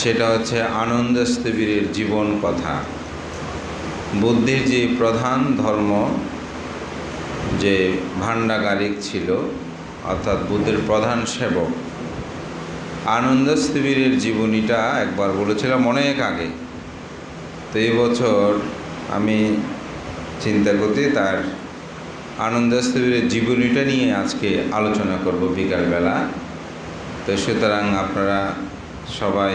সেটা হচ্ছে আনন্দ স্থবিরের জীবন কথা। বুদ্ধির যে প্রধান ধর্ম, যে ভাণ্ডাগারিক ছিল, অর্থাৎ বুদ্ধের প্রধান সেবক আনন্দ স্থবিরের জীবনীটা একবার বলেছিলাম অনেক আগে। তো এই বছর আমি চিন্তা করতে তার আনন্দ স্থবিরের জীবনীটা নিয়ে আজকে আলোচনা করব বিকালবেলা। তো সুতরাং আপনারা সবাই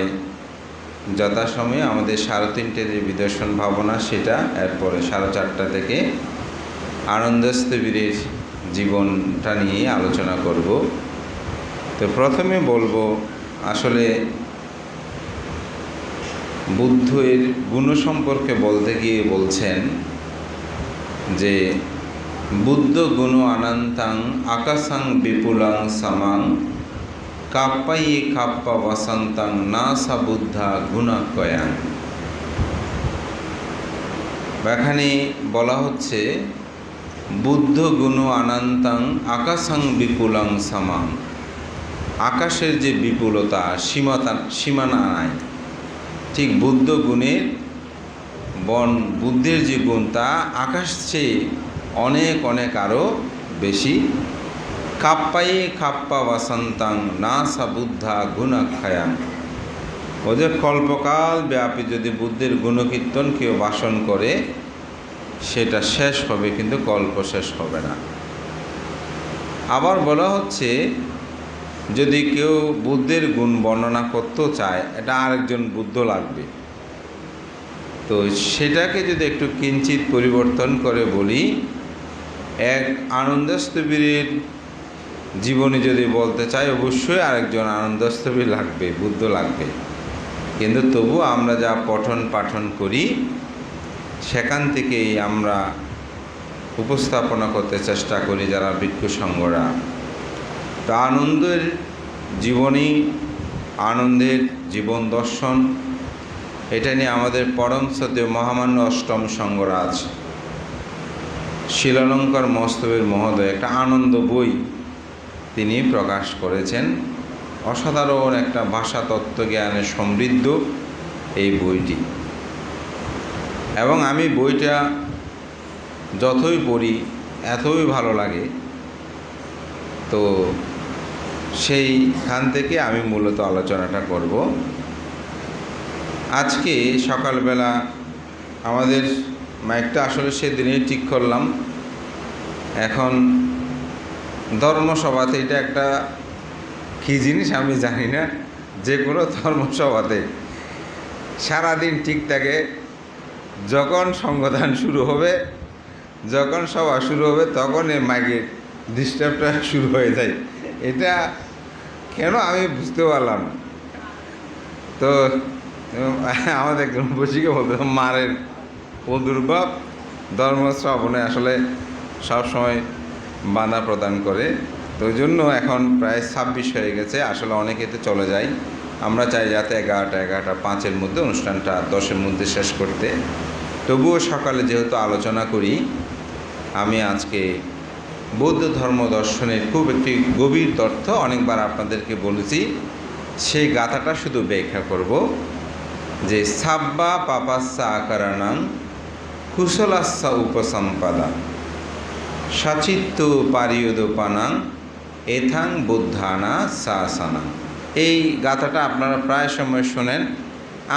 যথাসময়ে আমাদের সাড়ে তিনটে যে বিদর্শন ভাবনা, সেটা এরপরে সাড়ে চারটা থেকে আনন্দস্থবীরের জীবনটা নিয়ে আলোচনা করব। তো প্রথমে বলব, আসলে বুদ্ধের গুণ সম্পর্কে বলতে গিয়ে বলছেন যে, বুদ্ধ গুণ আনন্তাং আকাশাং বিপুলাং সামাং কাপ্পাই কাপ্পা বসন্তাং না সা বুদ্ধা গুণাকয়াং এখানে বলা হচ্ছে, বুদ্ধ গুণ অনন্তাং আকাশাং বিপুলাং সামাং। আকাশের যে বিপুলতা সীমাতা সীমানা নাই। ঠিক বুদ্ধ গুণের বন, বুদ্ধের যে গুণ, তা আকাশ চেয়ে অনেক অনেক আরও বেশি কাপ্পাই কাপ্পা বাসন্তাং না সা বুদ্ধা গুণাক্ষয়াং ওদের কল্পকাল ব্যাপী যদি বুদ্ধের গুণকীর্তন কেউ বাসন করে, সেটা শেষ হবে কিন্তু কল্প শেষ হবে না। আবার বলা হচ্ছে, যদি কেউ বুদ্ধের গুণ বর্ণনা করতেও চায়, এটা আরেকজন বুদ্ধ লাগবে। তো সেটাকে যদি একটু কিঞ্চিত পরিবর্তন করে বলি, এক আনন্দস্তবীরের জীবনে যদি বলতে চাই, অবশ্যই আরেকজন আনন্দস্তবী লাগবে, বুদ্ধ লাগবে। কিন্তু তবু আমরা যা পঠন পাঠন করি, সেখান থেকেই আমরা উপস্থাপনা করতে চেষ্টা করি যারা ভিক্ষু সংঘরা। তা আনন্দের জীবনী, আনন্দের জীবন দর্শন, এটা নিয়ে আমাদের পরম সত্য মহামান্য অষ্টম সংঘরাজ। শিলালঙ্কার মস্তবের মহোদয়, একটা আনন্দ বই। তিনি প্রকাশ করেছেন। অসাধারণ একটা ভাষা তত্ত্বজ্ঞানে সমৃদ্ধ এই বইটি। এবং আমি বইটা যতই পড়ি, এতই ভালো লাগে। তো সেইখান থেকে আমি মূলত আলোচনাটা করব। আজকে সকালবেলা আমাদের মাইকটা আসলে সেদিনই ঠিক করলাম। এখন ধর্মসভাতে এটা একটা কী জিনিস আমি জানি না যে কোনো ধর্মসভাতে। সারাদিন ঠিক থাকে, যখন সংগঠন শুরু হবে, যখন সভা শুরু হবে, তখন এই মাইকের ডিস্টার্বটা শুরু হয়ে যায়। এটা কেন আমি বুঝতে পারলাম তো, আমাদের গ্রামবাসীকে বলতে মারের প্রদুর্ভাব ধর্ম শ্রাবণে আসলে সবসময় বাধা প্রদান করে। তো ওই জন্য এখন প্রায় ছাব্বিশ হয়ে গেছে। আসলে অনেকেতে চলে যায়। আমরা চাই যাতে এগারোটা এগারোটা পাঁচের মধ্যে অনুষ্ঠানটা দশের মধ্যে শেষ করতে। তবুও সকালে যেহেতু আলোচনা করি, আমি আজকে বৌদ্ধ ধর্ম দর্শনের খুব একটি গভীর তথ্য অনেকবার আপনাদেরকে বলেছি। সেই গাথাটা শুধু ব্যাখ্যা করব যে, সাব্বা পাপাস্যা আকারানাং কুশলাস্যা উপসম্পাদা। সাচিত্য পারিয়দোপানাং এথাং বুদ্ধানা সাসানা। এই গাথাটা আপনারা প্রায় সময় শোনেন,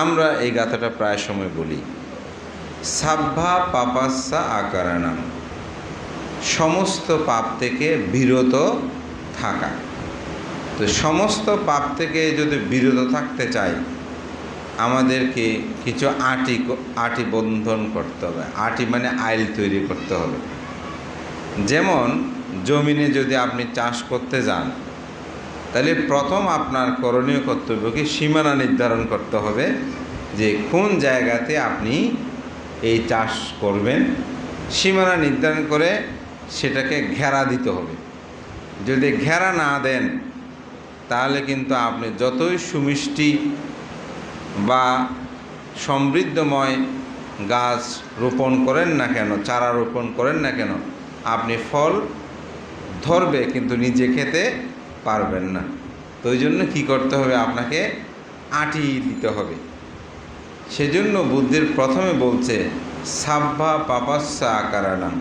আমরা এই গাথাটা প্রায় সময় বলি। সাব্বা পাপাসা আকারানাং সমস্ত পাপ থেকে বিরত থাকা। তো সমস্ত পাপ থেকে যদি বিরত থাকতে চাই, আমাদেরকে কিছু আটি আটি বন্ধন করতে হবে। আটি মানে আইল তৈরি করতে হবে। যেমন জমিনে যদি আপনি চাষ করতে যান, তাহলে প্রথম আপনার করণীয় কর্তব্যকে সীমানা নির্ধারণ করতে হবে যে কোন জায়গাতে আপনি এই চাষ করবেন। সীমানা নির্ধারণ করে সেটাকে ঘেরা দিতে হবে। যদি ঘেরা না দেন, তাহলে কিন্তু আপনি যতই সুমিষ্টি বা সমৃদ্ধময় গাছ রোপণ করেন না কেন, চারা রোপণ করেন না কেন আপনি ফল ধরবে কিন্তু নিজে খেতে পারবেন না। তো ওই জন্য কী করতে হবে? আপনাকে আটি দিতে হবে। সেজন্য বুদ্ধির প্রথমে বলছে, সাব্বা পাপাস্যা আকারানাম।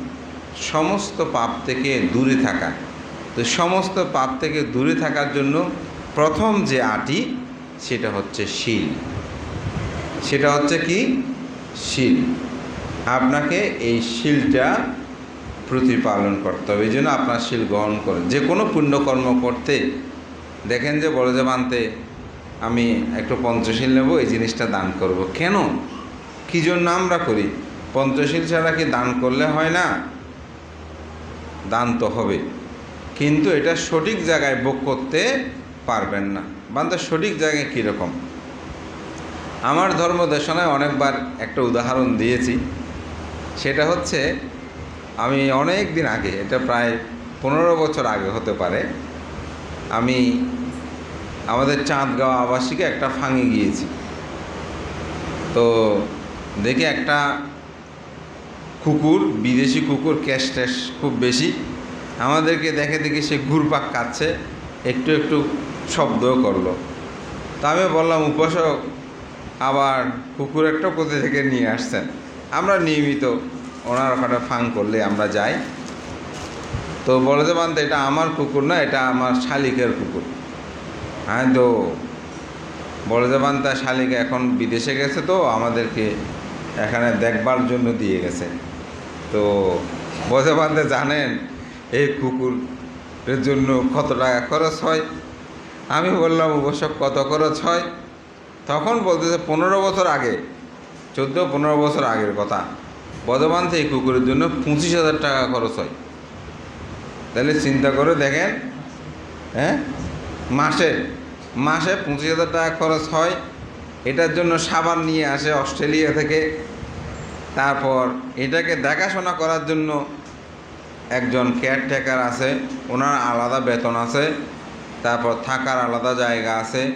সমস্ত পাপ থেকে দূরে থাকা। তো সমস্ত পাপ থেকে দূরে থাকার জন্য প্রথম যে আটি, সেটা হচ্ছে শিল। সেটা হচ্ছে কি? শিল। আপনাকে এই শিলটা প্রতিপালন করতে হবে, এই জন্য আপনার শিল গ্রহণ করেন যে কোনো পুণ্যকর্ম করতে। দেখেন যে বড় যে বানতে, আমি একটু পঞ্চশীল নেব, এই জিনিসটা দান করব। কেন? কী জন্য আমরা করি? পঞ্চশীল ছাড়া কি দান করলে হয় না? দান তো হবে। কিন্তু এটা সঠিক জায়গায় ভোগ করতে পারবেন না। বান্ধব সঠিক জায়গায় কীরকম আমার ধর্ম দেশনায় অনেকবার একটা উদাহরণ দিয়েছি। সেটা হচ্ছে আমি অনেক দিন আগে, এটা প্রায় পনেরো বছর আগে হতে পারে, আমি আমাদের চাঁদগাঁও আবাসিকে একটা ফাঙে গিয়েছি। তো দেখে একটা কুকুর, বিদেশি কুকুর, ক্যাশ ট্যাশ খুব বেশি, আমাদেরকে দেখে দেখে সে ঘুরপাক কাচ্ছে একটু একটু শব্দও করল। তা আমি বললাম, উপাসক, আবার কুকুর একটা কোথা থেকে নিয়ে আসছেন? আমরা নিয়মিত ওনার ওখানে ফাং করলে আমরা যাই। তো বলে যে বান্ধব এটা আমার কুকুর না, এটা আমার শালিকের কুকুর। হ্যাঁ তো বলে যে বান্ধব শালিকা এখন বিদেশে গেছে তো, আমাদেরকে এখানে দেখবার জন্য দিয়ে গেছে। তো বসে বান্ধে জানেন, এই কুকুরের জন্য কত টাকা খরচ হয়? আমি বললাম অবশ্য কত খরচ হয়? তখন বলতেছে, পনেরো বছর আগে, চোদ্দ পনেরো বছর আগের কথা। বর্ধমান থেকে কুকুরের জন্য পঁচিশ হাজার টাকা খরচ হয়। তাহলে চিন্তা করে দেখেন হ্যাঁ? মাসে মাসে পঁচিশ হাজার টাকা খরচ হয়। এটার জন্য সাবান নিয়ে আসে অস্ট্রেলিয়া থেকে। তারপর এটাকে দেখাশোনা করার জন্য একজন কেয়ারটেকার আছে, ওনার আলাদা বেতন আছে, তারপর থাকার আলাদা জায়গা আছে,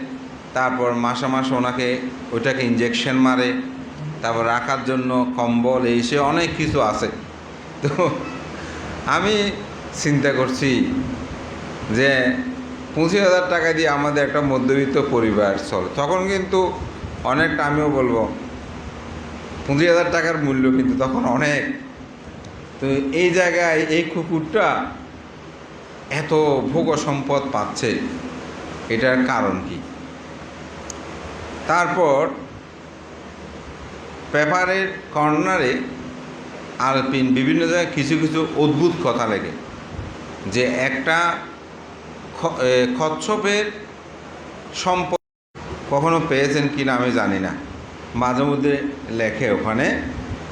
তারপর মাসে মাসে ওনাকে ওইটাকে ইঞ্জেকশন মারে। তারপর রাখার জন্য কম্বল, এই সে অনেক কিছু আছে। তো আমি চিন্তা করছি যে পঁচিশ হাজার টাকা দিয়ে আমাদের একটা মধ্যবিত্ত পরিবার চলে। তখন কিন্তু অনেকটা আমিও বলব, পঁচিশ হাজার টাকার মূল্য কিন্তু তখন অনেক। তো এই জায়গায় এই কুকুরটা এত ভোগ সম্পদ পাচ্ছে, এটার কারণ কি? তারপর পেপারের কর্নারে আর আলপিন বিভিন্ন জায়গায় কিছু কিছু অদ্ভুত কথা লেগে যে একটা খ- এ, কচ্ছপের সম্পদ কখনো পেয়েছেন কি না আমি জানি না। মাঝে মধ্যে লেখে ওখানে।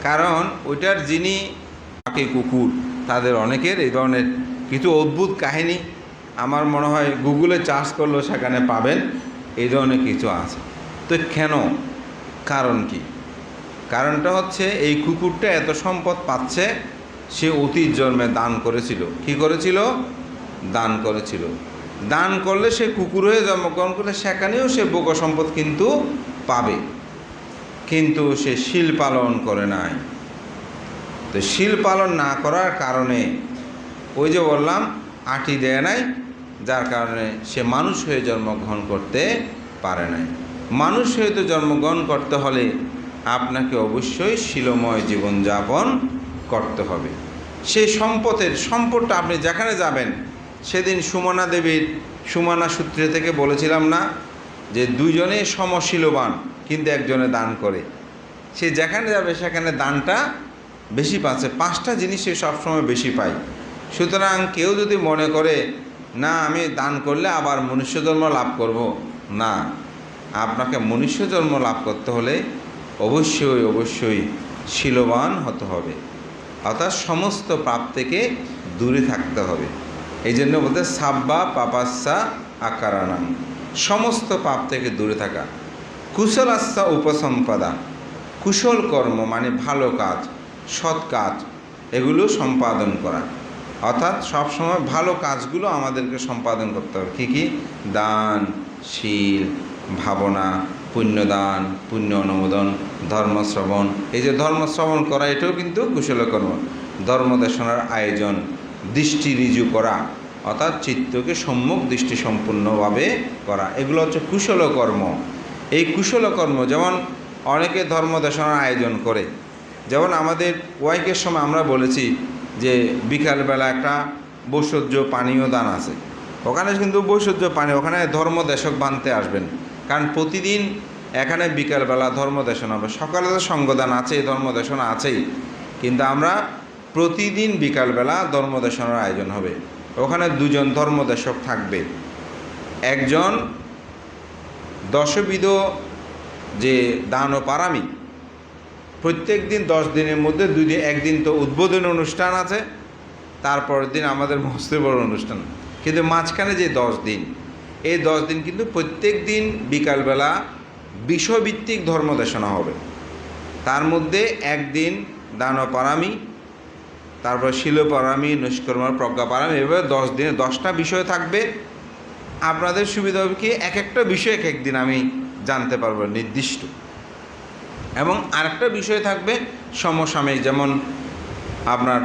কারণ ওইটার যিনি বাকি কুকুর তাদের অনেকের এই ধরনের কিছু অদ্ভুত কাহিনী আমার মনে হয় গুগলে চার্জ করলেও সেখানে পাবেন। এই ধরনের কিছু আছে। তো কেন? কারণ কি? কারণটা হচ্ছে এই কুকুরটা এত সম্পদ পাচ্ছে, সে অতীত জন্মে দান করেছিল। কি করেছিল? দান করেছিল। দান করলে সে কুকুর হয়ে জন্মগ্রহণ করলে সেখানেও সে বোক সম্পদ কিন্তু পাবে। কিন্তু সে শিল পালন করে নাই। তো শিল পালন না করার কারণে ওই যে বললাম, আটি দেয় নাই, যার কারণে সে মানুষ হয়ে জন্মগ্রহণ করতে পারে নাই। মানুষ হয়ে তো জন্মগ্রহণ করতে হলে আপনাকে অবশ্যই শিলময় জীবনযাপন করতে হবে। সেই সম্পদের, সম্পদটা আপনি যেখানে যাবেন, সেদিন সুমনা দেবীর, সুমনা সূত্রে থেকে বলেছিলাম না যে দুজনে সমশীলবান, কিন্তু একজনে দান করে। সে যেখানে যাবে, সেখানে দানটা বেশি পাচ্ছে। পাঁচটা জিনিস সে সবসময় বেশি পায়। সুতরাং কেউ যদি মনে করে, না, আমি দান করলে আবার মনুষ্য জন্ম লাভ করব। না, আপনাকে মনুষ্য জন্ম লাভ করতে হলে অবশ্যই অবশ্যই শিলবান হতে হবে। অর্থাৎ সমস্ত পাপ থেকে দূরে থাকতে হবে। এই জন্য বলতে সাব্বা পাপাস্যা আকারানাম। সমস্ত পাপ থেকে দূরে থাকা। কুশলাস্যা উপসম্পদা। কুশল কর্ম মানে ভালো কাজ, সৎ কাজ, এগুলো সম্পাদন করা। অর্থাৎ সবসময় ভালো কাজগুলো আমাদেরকে সম্পাদন করতে হবে। কী কী? দান, শীল, ভাবনা পুণ্যদান, পুণ্য অনুমোদন, ধর্মশ্রবণ। এই যে ধর্মশ্রবণ করা, এটাও কিন্তু কুশলকর্ম। ধর্মদেশনার আয়োজন, দৃষ্টি রিজু করা, অর্থাৎ চিত্তকে সম্মুখ দৃষ্টি সম্পূর্ণভাবে করা, এগুলো হচ্ছে কুশল কর্ম এই কুশলকর্ম, যেমন অনেকে ধর্ম দেশনার আয়োজন করে, যেমন আমাদের ওয়াইকের সময় আমরা বলেছি যে বিকালবেলা একটা বৈষজ্য পানীয় দান আছে। ওখানে কিন্তু বৈষজ্য পানি ওখানে ধর্ম দেশক বানতে আসবেন। কারণ প্রতিদিন এখানে বিকালবেলা ধর্ম দেশনা হবে। সকালে তো সঙ্গদান আছে ধর্ম দেশনা আছেই। কিন্তু আমরা প্রতিদিন বিকালবেলা ধর্ম দেশনার আয়োজন হবে। ওখানে দুজন ধর্মদেশক থাকবে। একজন দশবিধ যে দান ও পারামি। প্রত্যেক দিন দশ দিনের মধ্যে দুই দিন, একদিন তো উদ্বোধনী অনুষ্ঠান আছে, তারপরের দিন আমাদের মস্ত বড় অনুষ্ঠান। কিন্তু মাঝখানে যে দশ দিন এই দশ দিন কিন্তু প্রত্যেক দিন বিকালবেলা বিষয়ভিত্তিক ধর্মদেশনা হবে। তার মধ্যে একদিন দান পারামি তারপর শিলপারামি, নৈষ্কর্মার প্রজ্ঞা পারামি এভাবে দশ দিনে দশটা বিষয় থাকবে। আপনাদের সুবিধা হবে কি এক একটা বিষয় এক একদিন আমি জানতে পারব নির্দিষ্ট। এবং আরেকটা বিষয় থাকবে সমসাময়িক, যেমন আপনার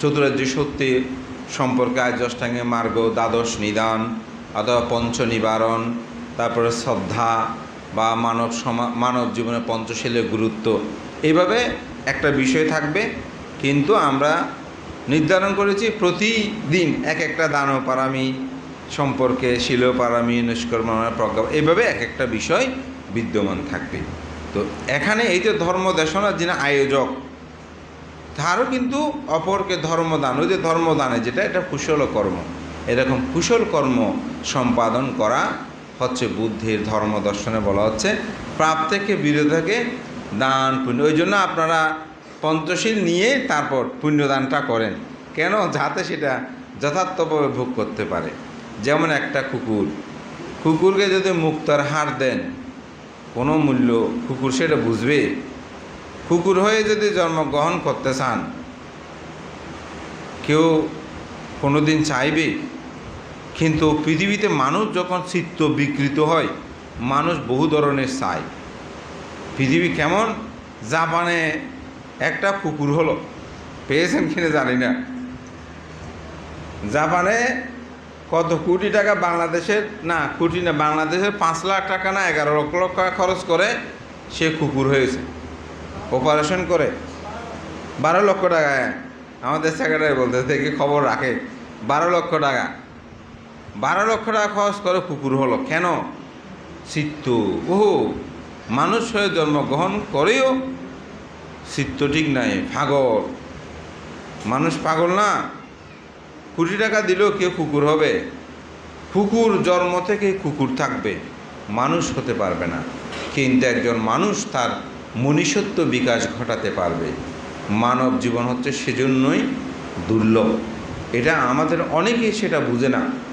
চতুরাজ্য সত্যি সম্পর্কে আজ অষ্টাঙ্গে মার্গ, দ্বাদশ নিদান অথবা পঞ্চ নিবারণ তারপরে শ্রদ্ধা বা মানব সমা, মানব জীবনে পঞ্চশীলের গুরুত্ব। এইভাবে একটা বিষয় থাকবে, কিন্তু আমরা নির্ধারণ করেছি প্রতিদিন এক একটা দানব পারামি সম্পর্কে, শিলপারামি নিষ্কর্ম প্রজ্ঞা, এইভাবে এক একটা বিষয় বিদ্যমান থাকবে। তো এখানে এই যে ধর্ম দেশনার যিনি আয়োজক, তারও কিন্তু অপরকে ধর্মদান, ওই যে ধর্মদানে যেটা, এটা কুশল কর্ম। এরকম কুশল কর্ম সম্পাদন করা হচ্ছে বুদ্ধির ধর্ম দর্শনে বলা হচ্ছে। প্রাপ থেকে দান পুণ্য। ওই জন্য আপনারা পঞ্চশীল নিয়ে তারপর পুণ্যদানটা করেন। কেন? যাতে সেটা যথার্থভাবে ভোগ করতে পারে। যেমন একটা কুকুর। কুকুরকে যদি মুক্তার হার দেন, কোনো মূল্য কুকুর সেটা বুঝবে? কুকুর হয়ে যদি জন্মগ্রহণ করতে চান, কেউ কোনো দিন চাইবে? কিন্তু পৃথিবীতে মানুষ যখন চিত্ত বিকৃত হয়, মানুষ বহু ধরনের চায়। পৃথিবী কেমন? জাপানে একটা কুকুর হলো। পেয়েছেন কিনা জানি না। জাপানে কত কোটি টাকা বাংলাদেশের, না, কোটি না, বাংলাদেশের পাঁচ লাখ টাকা না, এগারো লক্ষ লক্ষ টাকা খরচ করে সে কুকুর হয়েছে। অপারেশন করে। বারো লক্ষ টাকা। আমাদের সেক্রেটারি বলতে দেখি খবর রাখে। বারো লক্ষ টাকা। বারো লক্ষ টাকা খরচ করে কুকুর হলো। কেন? চিত্ত ওহো, মানুষ হয়ে জন্মগ্রহণ করেও চিত্ত ঠিক নাই, পাগল। মানুষ পাগল না। কোটি টাকা দিলেও কেউ কুকুর হবে। কুকুর জন্ম থেকে কুকুর থাকবে, মানুষ হতে পারবে না। কিন্তু একজন মানুষ তার মনুষ্যত্ব বিকাশ ঘটাতে পারবে। মানব জীবন হচ্ছে সেজন্যই দুর্লভ। এটা আমাদের অনেকেই সেটা বুঝে না।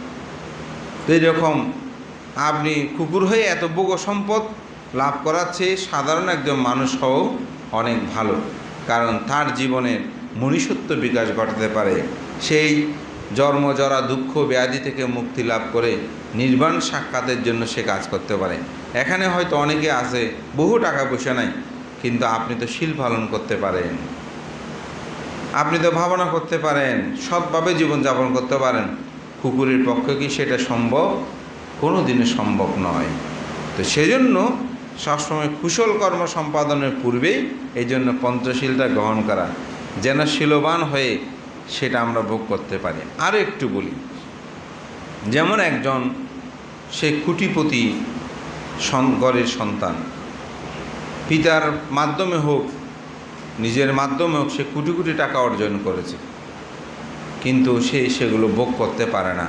তো এরকম আপনি কুকুর হয়ে এত বগ সম্পদ লাভ করার চেয়ে সাধারণ একজন মানুষ হও অনেক ভালো। কারণ তার জীবনের মনীষত্ব বিকাশ ঘটাতে পারে। সেই জন্ম, জরা, দুঃখ, ব্যাধি থেকে মুক্তি লাভ করে নির্বাণ সাক্ষাতের জন্য সে কাজ করতে পারে। এখানে হয়তো অনেকে আছে, বহু টাকা পয়সা নাই, কিন্তু আপনি তো শিল পালন করতে পারেন। আপনি তো ভাবনা করতে পারেন, সৎভাবে জীবনযাপন করতে পারেন। কুকুরের পক্ষে কি সেটা সম্ভব? কোনো দিনে সম্ভব নয়। তো সেজন্য সবসময় কুশল কর্ম সম্পাদনের পূর্বেই এই জন্য পঞ্চশীলটা গ্রহণ করা যেন শিলবান হয়ে সেটা আমরা ভোগ করতে পারি। আরও একটু বলি, যেমন একজন সে কুটিপতি ঘরের সন্তান, পিতার মাধ্যমে হোক, নিজের মাধ্যমে হোক, সে কোটি কোটি টাকা অর্জন করেছে। কিন্তু সে সেগুলো ভোগ করতে পারে না।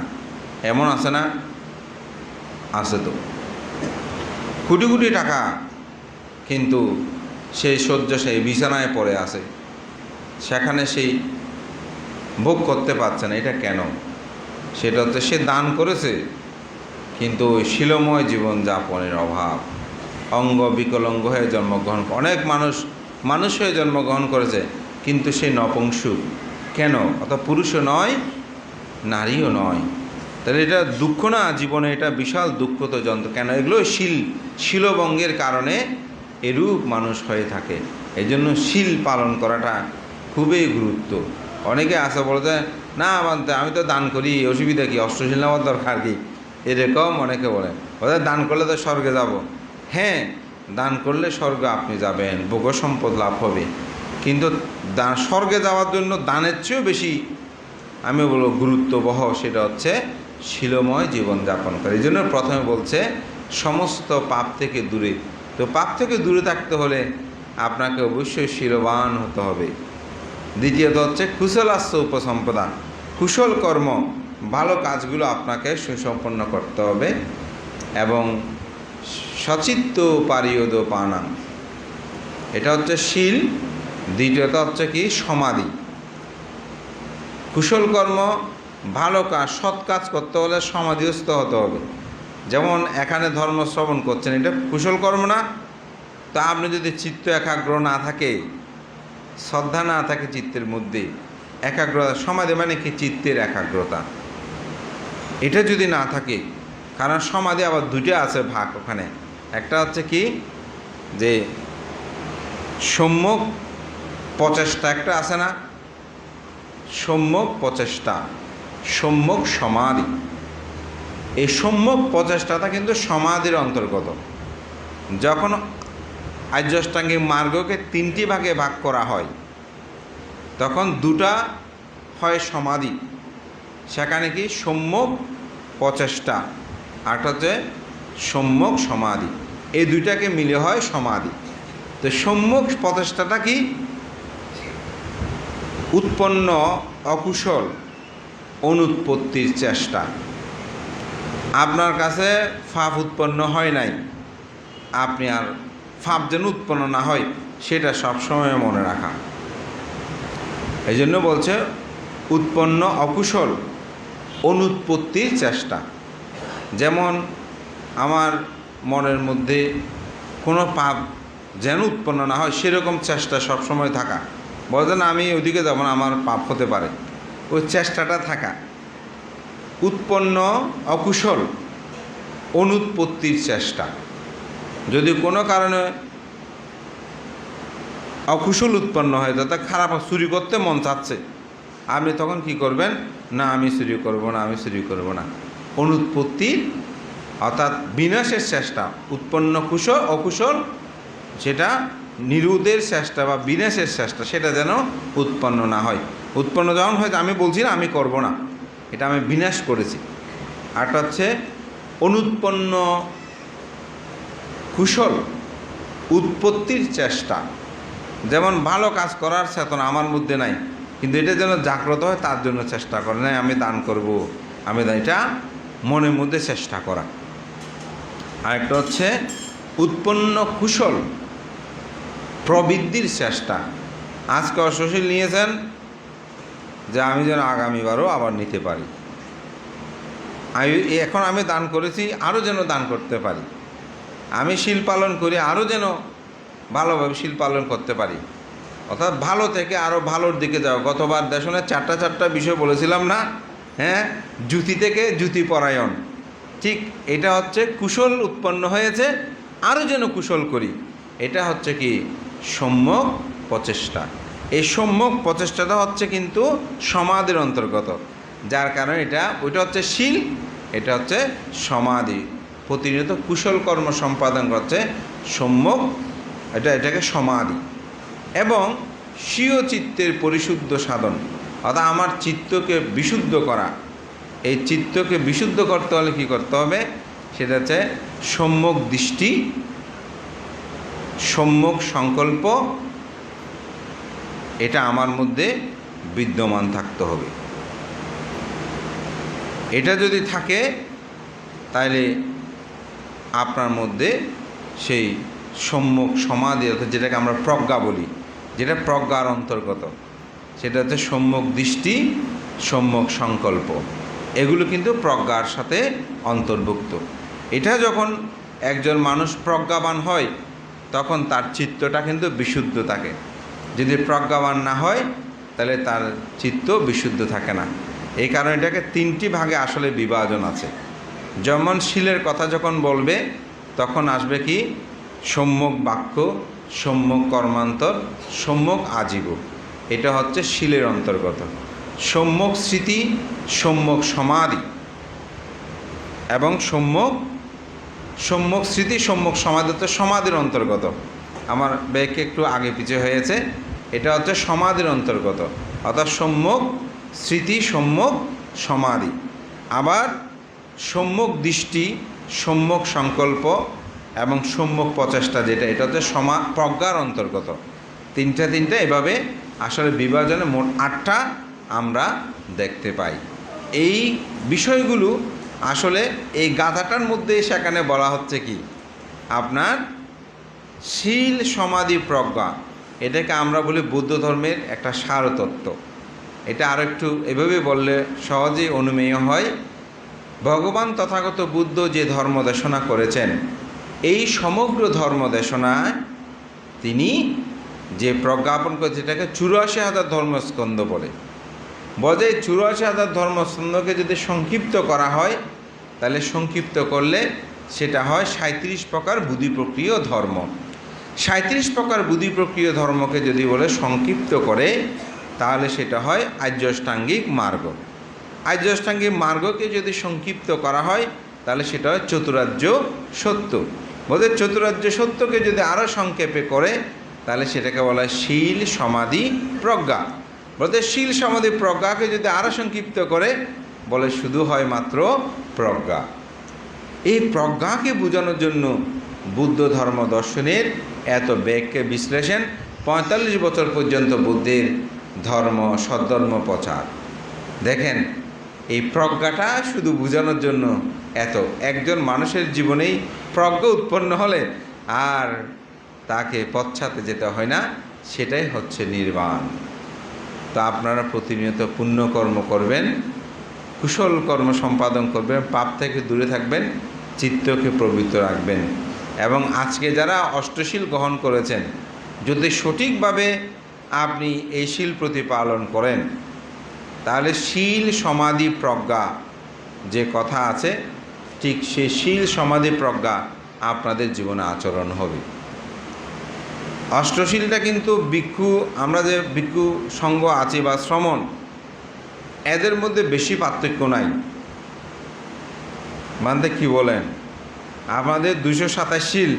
এমন আছে না? আছে তো। কোটি কোটি টাকা কিন্তু সেই বিছানায় পড়ে আছে। সেখানে সেই ভোগ করতে পারছে না। এটা কেন? সেটা হচ্ছে সে দান করেছে, কিন্তু শিলময় জীবনযাপনের অভাব। অঙ্গ বিকলঙ্গ হয়ে জন্মগ্রহণ অনেক মানুষ মানুষ হয়ে জন্মগ্রহণ করেছে, কিন্তু সে নপুংসু কেন? অর্থাৎ পুরুষও নয়, নারীও নয়। তাহলে এটা দুঃখ না? জীবনে এটা বিশাল দুঃখ তো যন্ত্র। কেন? এগুলো শিল, শিলবঙ্গের কারণে এরূপ মানুষ হয়ে থাকে। এই জন্য শিল পালন করাটা খুবই গুরুত্ব। অনেকে আসে বলে না, আমার আমি তো দান করি, অসুবিধা কি? অষ্টশীল নেওয়ার দরকার কি? এরকম অনেকে বলে। ওদের দান করলে তো স্বর্গে যাব। হ্যাঁ দান করলে স্বর্গ আপনি যাবেন ভোগ সম্পদ লাভ হবে। কিন্তু দান, স্বর্গে যাওয়ার জন্য দানের চেয়েও বেশি আমি বলব গুরুত্ববহ সেটা হচ্ছে শিলময় জীবনযাপন করে। এই জন্য প্রথমে বলছে, সমস্ত পাপ থেকে দূরে। তো পাপ থেকে দূরে থাকতে হলে আপনাকে অবশ্যই শিলবান হতে হবে। দ্বিতীয়ত হচ্ছে কুশলাস্য উপসম্পদা। কুশল কর্ম, ভালো কাজগুলো আপনাকে সুসম্পন্ন করতে হবে এবং সচিত্ত পারিয়দ পানাম এটা হচ্ছে শিল দ্বিতীয়ত হচ্ছে কি? সমাধি। কুশল কর্ম, ভালো কাজ, সৎ কাজ করতে হলে সমাধিস্থ হতে হবে। যেমন এখানে ধর্ম শ্রবণ করছেন, এটা কুশল কর্ম না। তো আপনি যদি চিত্ত একাগ্র না থাকে, শ্রদ্ধা না থাকে চিত্তের মধ্যে, একাগ্রতা, সমাধি মানে কি? চিত্তের একাগ্রতা। এটা যদি না থাকে, কারণ সমাধি আবার দুটো আছে ভাগ ওখানে। একটা হচ্ছে কি? যে সম্যক প্রচেষ্টা একটা আছে না? সম্যক প্রচেষ্টা সম্যক সমাধি। এই সম্যক প্রচেষ্টাটা কিন্তু সমাধির অন্তর্গত। যখন আর্যষ্টাঙ্গিক মার্গকে তিনটি ভাগে ভাগ করা হয়, তখন দুটা হয় সমাধি। সেখানে কি? সম্যক প্রচেষ্টা আরটা হচ্ছে সম্যক সমাধি। এই দুইটাকে মিলে হয় সমাধি। তো সম্যক প্রচেষ্টাটা কি? উৎপন্ন অকুশল অনুৎপত্তির চেষ্টা। আপনার কাছে ফাপ উৎপন্ন হয় নাই। আপনি আর ফাপ যেন উৎপন্ন না হয়, সেটা সবসময় মনে রাখা। এই জন্য বলছে, উৎপন্ন অকুশল অনুৎপত্তির চেষ্টা। যেমন আমার মনের মধ্যে কোনো পাপ যেন উৎপন্ন না হয়, সেরকম চেষ্টা সবসময় থাকা। বলতেন, আমি ওদিকে যাব না, আমার পাপ হতে পারে। ওই চেষ্টাটা থাকা। উৎপন্ন, অকুশল, অনুৎপত্তির চেষ্টা। যদি কোনো কারণে অকুশল উৎপন্ন হয় যাতে খারাপ চুরি করতে মন চাচ্ছে, আপনি তখন কি করবেন? না, আমি চুরি করব না, আমি চুরি করব না। অনুৎপত্তির অর্থাৎ বিনাশের চেষ্টা, উৎপন্ন কুশল অকুশল সেটা নিরুদের চেষ্টা বা বিনাশের চেষ্টা সেটা যেন উৎপন্ন না হয়। উৎপন্ন যখন হয় আমি বলছি না, আমি করব না। এটা আমি বিনাশ করেছি। আরটা হচ্ছে অনুৎপন্ন কুশল উৎপত্তির চেষ্টা। যেমন ভালো কাজ করার চেতনা আমার মধ্যে নাই, কিন্তু এটা যেন জাগ্রত হয়, তার জন্য চেষ্টা করে। নাই, আমি দান করব, আমি এটা মনের মধ্যে চেষ্টা করা। আরেকটা হচ্ছে উৎপন্ন কুশল প্রবৃদ্ধির চেষ্টা। আজকে অশ্বশীল নিয়েছেন যে আমি যেন আগামীবারও আবার নিতে পারি। আমি এখন আমি দান করেছি, আরও যেন দান করতে পারি। আমি শিল পালন করি, আরও যেন ভালোভাবে শিল পালন করতে পারি। অর্থাৎ ভালো থেকে আরও ভালোর দিকে যাও। গতবার দেশনে চারটা চারটা বিষয় বলেছিলাম না? হ্যাঁ? জুতি থেকে জুতি পরায়ণ। ঠিক এটা হচ্ছে কুশল উৎপন্ন হয়েছে, আরও যেন কুশল করি। এটা হচ্ছে কি? সম্যক প্রচেষ্টা। এই সম্যক প্রচেষ্টাটা হচ্ছে কিন্তু সমাধির অন্তর্গত। যার কারণে এটা, ওইটা হচ্ছে শিল, এটা হচ্ছে সমাধি। প্রতিনিয়ত কুশল কর্ম সম্পাদন করছে সম্যক, এটা এটাকে সমাধি। এবং স্বীয় চিত্তের পরিশুদ্ধ সাধন, অর্থাৎ আমার চিত্তকে বিশুদ্ধ করা। এই চিত্তকে বিশুদ্ধ করতে হলে কী করতে হবে? সেটা হচ্ছে সম্যক দৃষ্টি সম্যক সংকল্প, এটা আমার মধ্যে বিদ্যমান থাকতে হবে। এটা যদি থাকে তাহলে আপনার মধ্যে সেই সম্যক সমাধি, অর্থাৎ যেটাকে আমরা প্রজ্ঞা বলি, যেটা প্রজ্ঞার অন্তর্গত, সেটা হচ্ছে সম্যক দৃষ্টি সম্যক সংকল্প। এগুলো কিন্তু প্রজ্ঞার সাথে অন্তর্ভুক্ত। এটা যখন একজন মানুষ প্রজ্ঞাবান হয় তখন তার চিত্তটা কিন্তু বিশুদ্ধ থাকে। যদি প্রজ্ঞাবান না হয়, তাহলে তার চিত্ত বিশুদ্ধ থাকে না। এই কারণে এটাকে তিনটি ভাগে আসলে বিভাজন আছে। যেমন শিলের কথা যখন বলবে, তখন আসবে কি? সম্যক বাক্য, সম্যক কর্মান্তর, সম্যক আজীব। এটা হচ্ছে শিলের অন্তর্গত। সম্যক স্মৃতি, সম্যক সমাধি এবং সম্যক সম্যক স্মৃতি সম্যক সমাধি হচ্ছে সমাধির অন্তর্গত। আমার ব্যাগকে একটু আগে পিছে হয়েছে। এটা হচ্ছে সমাধির অন্তর্গত। অর্থাৎ সম্যক স্মৃতি সম্যক সমাধি। আবার সম্যক দৃষ্টি সম্যক সংকল্প এবং সম্যক প্রচেষ্টা যেটা, এটা হচ্ছে সমা, প্রজ্ঞার অন্তর্গত। তিনটা তিনটা এভাবে আসলে বিভাজনে মোট আটটা আমরা দেখতে পাই। এই বিষয়গুলো আসলে এই গাথাটার মধ্যে সেখানে বলা হচ্ছে কি? আপনার শীল সমাধি প্রজ্ঞা। এটাকে আমরা বলি বৌদ্ধ ধর্মের একটা সারতত্ত্ব। এটা আর একটু এভাবে বললে সহজেই অনুমেয় হয়। ভগবান তথাগত বুদ্ধ যে ধর্ম দেশনা করেছেন, এই সমগ্র ধর্ম দেশনায় তিনি যে প্রজ্ঞাপন করেছে যেটাকে চুরাশি হাজার ধর্মস্কন্ধ বলে। বলে চুরাশি হাজার ধর্মস্কন্ধকে যদি সংক্ষিপ্ত করা হয়, তাহলে সংক্ষিপ্ত করলে সেটা হয় সাঁত্রিশ প্রকার বুদ্ধি প্রক্রিয় ধর্ম। সাঁত্রিশ প্রকার বুদ্ধি প্রক্রিয় ধর্মকে যদি বলে সংক্ষিপ্ত করে, তাহলে সেটা হয় আর্যষ্টাঙ্গিক মার্গ। আর্যষ্টাঙ্গিক মার্গকে যদি সংক্ষিপ্ত করা হয়, তাহলে সেটা হয় চতুরাজ্য সত্য। বোধের চতুরাজ্য সত্যকে যদি আরও সংক্ষেপে করে, তাহলে সেটাকে বলা হয় শীল সমাধি প্রজ্ঞা। বলতে শীল সমাধি প্রজ্ঞাকে যদি আরও সংক্ষিপ্ত করে, বলে শুধু হয় মাত্র প্রজ্ঞা। এই প্রজ্ঞাকে বোঝানোর জন্য বুদ্ধ ধর্ম দর্শনের এত ব্যাগকে বিশ্লেষণ পঁয়তাল্লিশ বছর পর্যন্ত বুদ্ধের ধর্ম সদ্ধর্ম প্রচার। দেখেন, এই প্রজ্ঞাটা শুধু বোঝানোর জন্য এত। একজন মানুষের জীবনেই প্রজ্ঞা উৎপন্ন হলে আর তাকে পশ্চাতে যেতে হয় না, সেটাই হচ্ছে নির্বাণ। তো আপনারা প্রতিনিয়ত পুণ্যকর্ম করবেন, কুশল কর্ম সম্পাদন করবেন, পাপ থেকে দূরে থাকবেন, চিত্তকে পবিত্র রাখবেন। এবং আজকে যারা অষ্টশীল গ্রহণ করেছেন, যদি সঠিকভাবে আপনি এই শীল প্রতিপালন করেন, তাহলে শীল সমাধি প্রজ্ঞা যে কথা আছে, ঠিক সেই শীল সমাধি প্রজ্ঞা আপনাদের জীবনে আচরণ হবে। অষ্টশীলটা কিন্তু ভিক্ষু, আমরা যে ভিক্ষু সঙ্গ আছি বা শ্রমণ, এদের মধ্যে বেশি পার্থক্য নাই। মানতে কি বলেন? আমাদের দুশো সাতাশ শিল,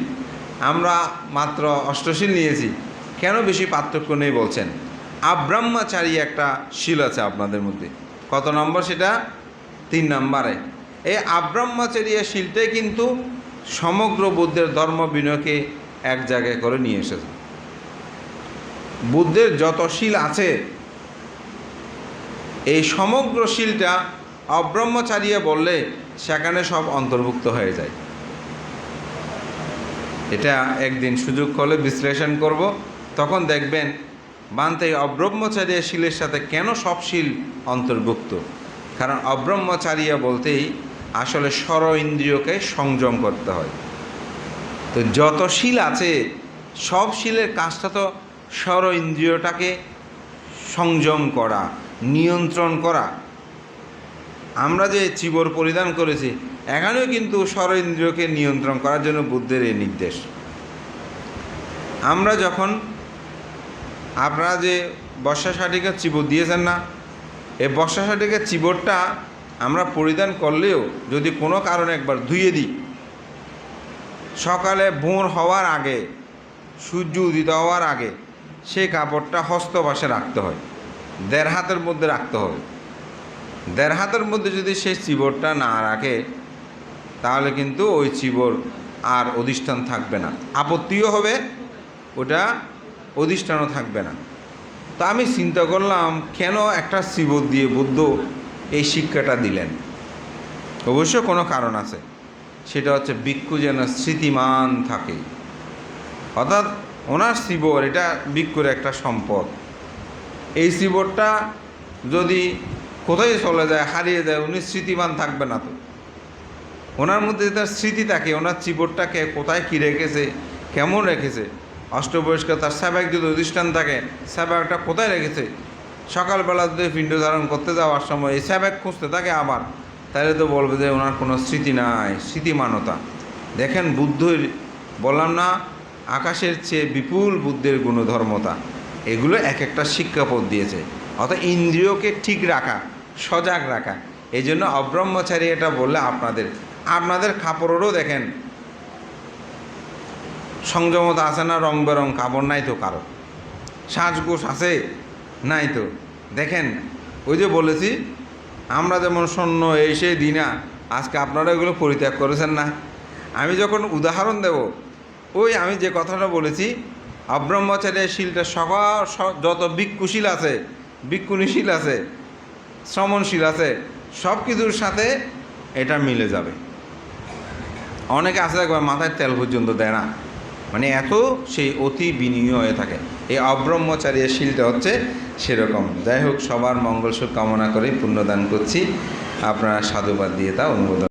আমরা মাত্র অষ্টশীল নিয়েছি, কেন বেশি পার্থক্য নেই বলছেন? আব্রাহ্মচারী একটা শিল আছে আপনাদের মধ্যে। কত নম্বর সেটা? তিন নম্বরে। এই আব্রাহ্মচারী শিলটাই কিন্তু সমগ্র বুদ্ধের ধর্ম বিনয়কে এক জায়গায় করে নিয়ে এসেছে। বুদ্ধের যত শিল আছে, এই সমগ্র শিলটা অব্রহ্মচারিয়া বললে সেখানে সব অন্তর্ভুক্ত হয়ে যায়। এটা একদিন সুযোগ হলে বিশ্লেষণ করব। তখন দেখবেন বান্তে অব্রহ্মচারিয়া শিলের সাথে কেন সব শিল অন্তর্ভুক্ত? কারণ অব্রহ্মচারিয়া বলতেই আসলে স্বর ইন্দ্রিয়কে সংযম করতে হয়। তো যত শিল আছে, সব শিলের কাজটা তো স্বর ইন্দ্রিয়টাকে সংযম করা, নিয়ন্ত্রণ করা। আমরা যে চিবর পরিধান করেছি, এখানেও কিন্তু স্বর ইন্দ্রিয়কে নিয়ন্ত্রণ করার জন্য বুদ্ধের এই নির্দেশ। আমরা যখন আপনারা যে বর্ষা শাটিকা চিবর দিয়েছেন না, এই বর্ষা শাটিকা চিবরটা আমরা পরিধান করলেও যদি কোনো কারণে একবার ধুয়ে দিই, সকালে ভোর হওয়ার আগে, সূর্য উদিত হওয়ার আগে সেই কাপড়টা হস্তবাসে রাখতে হয়। দেড় হাতের মধ্যে রাখতে হবে। দেড় হাতের মধ্যে যদি সেই চিবরটা না রাখে, তাহলে কিন্তু ওই চিবর আর অধিষ্ঠান থাকবে না। আপত্তিও হবে, ওটা অধিষ্ঠানও থাকবে না। তো আমি চিন্তা করলাম, কেন একটা চিবর দিয়ে বুদ্ধ এই শিক্ষাটা দিলেন? অবশ্য কোনো কারণ আছে। সেটা হচ্ছে ভিক্ষু যেন স্মৃতিমান থাকে। অর্থাৎ ওনার শিবর, এটা ভিক্ষুর একটা সম্পদ। এই শিবরটা যদি কোথায় চলে যায়, হারিয়ে যায়, উনি স্মৃতিমান থাকবে না তো। ওনার মধ্যে তার স্মৃতি থাকে, ওনার চিবরটাকে কোথায় কী রেখেছে, কেমন রেখেছে। অষ্টবয়স্ক তার স্যাবাক যদি অধিষ্ঠান থাকে স্যাবাকটা কোথায় রেখেছে? সকালবেলা যদি পিণ্ড ধারণ করতে যাওয়ার সময় এই স্যাবাক খুঁজতে থাকে আবার, তাহলে তো বলবে যে ওনার কোনো স্মৃতি নাই, স্মৃতিমানতা। দেখেন বুদ্ধের বললাম না আকাশের চেয়ে বিপুল বুদ্ধের গুণধর্মতা। এগুলো এক একটা শিক্ষাপদ দিয়েছে। অর্থাৎ ইন্দ্রিয়কে ঠিক রাখা, সজাগ রাখা। এই জন্য অব্রহ্মচারী এটা বললে আপনাদের। আপনাদের কাপড়েরও দেখেন, সংযমতা আছে না রং বেরং, কাপড় নাই তো কারও। সাজগোষ আছে, নাই তো। দেখেন, ওই যে বলেছি, আমরা যেমন শূন্য এই সেই দিনা, আজকে আপনারা এগুলো পরিত্যাগ করেছেন না। আমি যখন উদাহরণ দেব ওই আমি যে কথাটা বলেছি অব্রহ্মচারীর শিলটা সকল স- যত ভিক্ষুশীল আছে, ভিক্ষুণীশীল আছে, শ্রমণশীল আছে, সব কিছুর সাথে এটা মিলে যাবে। অনেকে আছে একবার মাথায় তেল পর্যন্ত দেয় না। মানে এত সেই অতি বিনিয়োগ হয়ে থাকে। এই অব্রহ্মচারী শিলটা হচ্ছে সেরকম। যাই হোক, সবার মঙ্গল কামনা করে পুণ্যদান করছি। আপনারা সাধুবাদ দিয়ে তা অনুমোদন